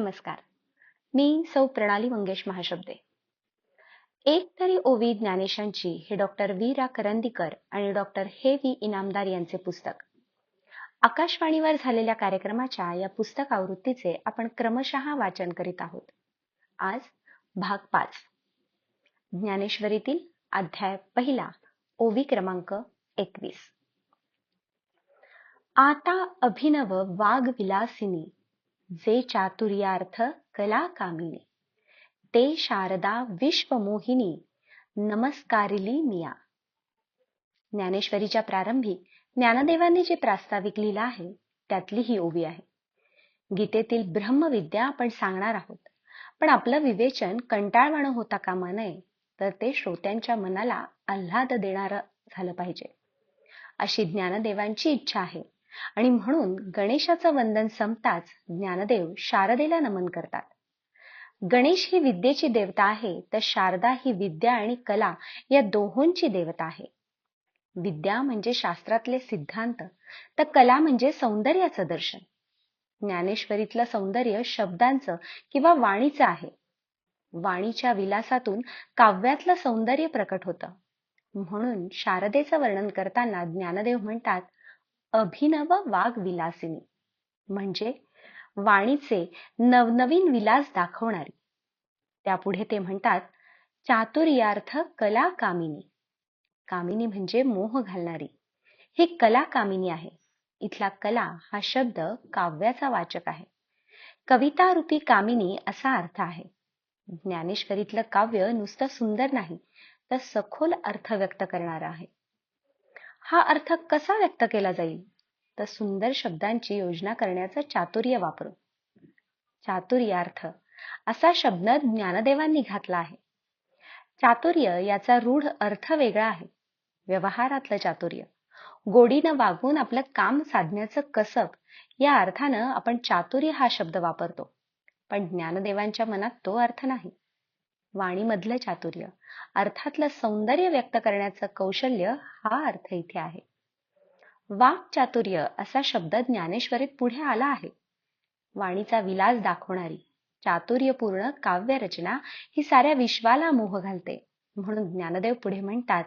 नमस्कार. मी सौ प्रणाली मंगेश महाशब्दे. एक तरी ओवी ज्ञानेशांची हे डॉक्टर व्ही रा करंदीकर आणि डॉक्टर हे व्ही इनामदार यांचे पुस्तक. आकाशवाणीवर झालेल्या कार्यक्रमाच्या या पुस्तक आवृत्तीचे आपण क्रमशः वाचन करीत आहोत. आज भाग पाच. ज्ञानेश्वरीतील अध्याय पहिला ओवी क्रमांक एकवीस. आता अभिनव वाघ विलासिनी जे चातुर्यार्थ कला कामिनी. ते शारदा विश्वमोहिनी. नमस्कारिली मिया. ज्ञानेश्वरीच्या प्रारंभी ज्ञानदेवांनी जे प्रास्ताविक लिहिलं आहे त्यातली ही ओवी आहे. गीतेतील ब्रह्मविद्या आपण सांगणार आहोत. पण आपलं विवेचन कंटाळवाणं होता कामा नये तर ते श्रोत्यांच्या मनाला आल्हाद देणारं झालं पाहिजे. अशी ज्ञानदेवांची इच्छा आहे. आणि म्हणून गणेशाचं वंदन संपताच ज्ञानदेव शारदेला नमन करतात. गणेश ही विद्येची देवता आहे तर शारदा ही विद्या आणि कला या दोहोंची देवता आहे. विद्या म्हणजे शास्त्रातले सिद्धांत तर कला म्हणजे सौंदर्याचं दर्शन. ज्ञानेश्वरीतलं सौंदर्य शब्दांचं किंवा वाणीचं आहे. वाणीच्या विलासातून काव्यातलं सौंदर्य प्रकट होतं. म्हणून शारदेचं वर्णन करताना ज्ञानदेव म्हणतात अभिनव वाघ विलासिनी म्हणजे वाणीचे नवनवीन विलास दाखवणारी. त्यापुढे ते म्हणतात चातुर्यार्थ कला कामिनी कामिनी म्हणजे मोह घालणारी. ही कला कामिनी आहे. इथला कला हा शब्द काव्याचा वाचक आहे. कविता रूपी कामिनी असा अर्थ आहे. ज्ञानेश्वरीतलं काव्य नुसतं सुंदर नाही तर सखोल अर्थ व्यक्त करणार आहे. हा अर्थ कसा व्यक्त केला जाईल? तर सुंदर शब्दांची योजना करण्याचं चातुर्य वापरू. चातुर्यार्थ असा शब्द ज्ञानदेवांनी घातला आहे. चातुर्य याचा रूढ अर्थ वेगळा आहे. व्यवहारातलं चातुर्य. गोडीनं वागून आपलं काम साधण्याचं कसब या अर्थानं आपण चातुर्य हा शब्द वापरतो. पण ज्ञानदेवांच्या मनात तो अर्थ नाही. वाणीमधलं चातुर्य. अर्थातलं सौंदर्य व्यक्त करण्याचं कौशल्य हा अर्थ इथे आहे. वाक चातुर्य असा शब्द ज्ञानेश्वरीत पुढे आला आहे. वाणीचा विलास दाखवणारी चातुर्यपूर्ण काव्य रचना ही साऱ्या विश्वाला मोह घालते. म्हणून ज्ञानदेव पुढे म्हणतात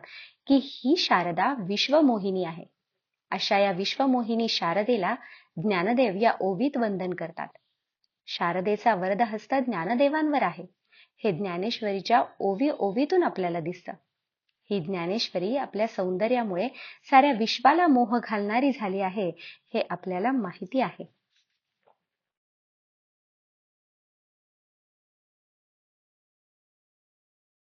की ही शारदा विश्वमोहिनी आहे. अशा या विश्वमोहिनी शारदेला ज्ञानदेव या ओवीत वंदन करतात. शारदेचा वरदहस्त ज्ञानदेवांवर आहे. हे ज्ञानेश्वरीच्या ओवी ओवीतून आपल्याला दिसतं. ही ज्ञानेश्वरी आपल्या सौंदर्यामुळे साऱ्या विश्वाला मोह घालणारी झाली आहे हे आपल्याला माहिती आहे.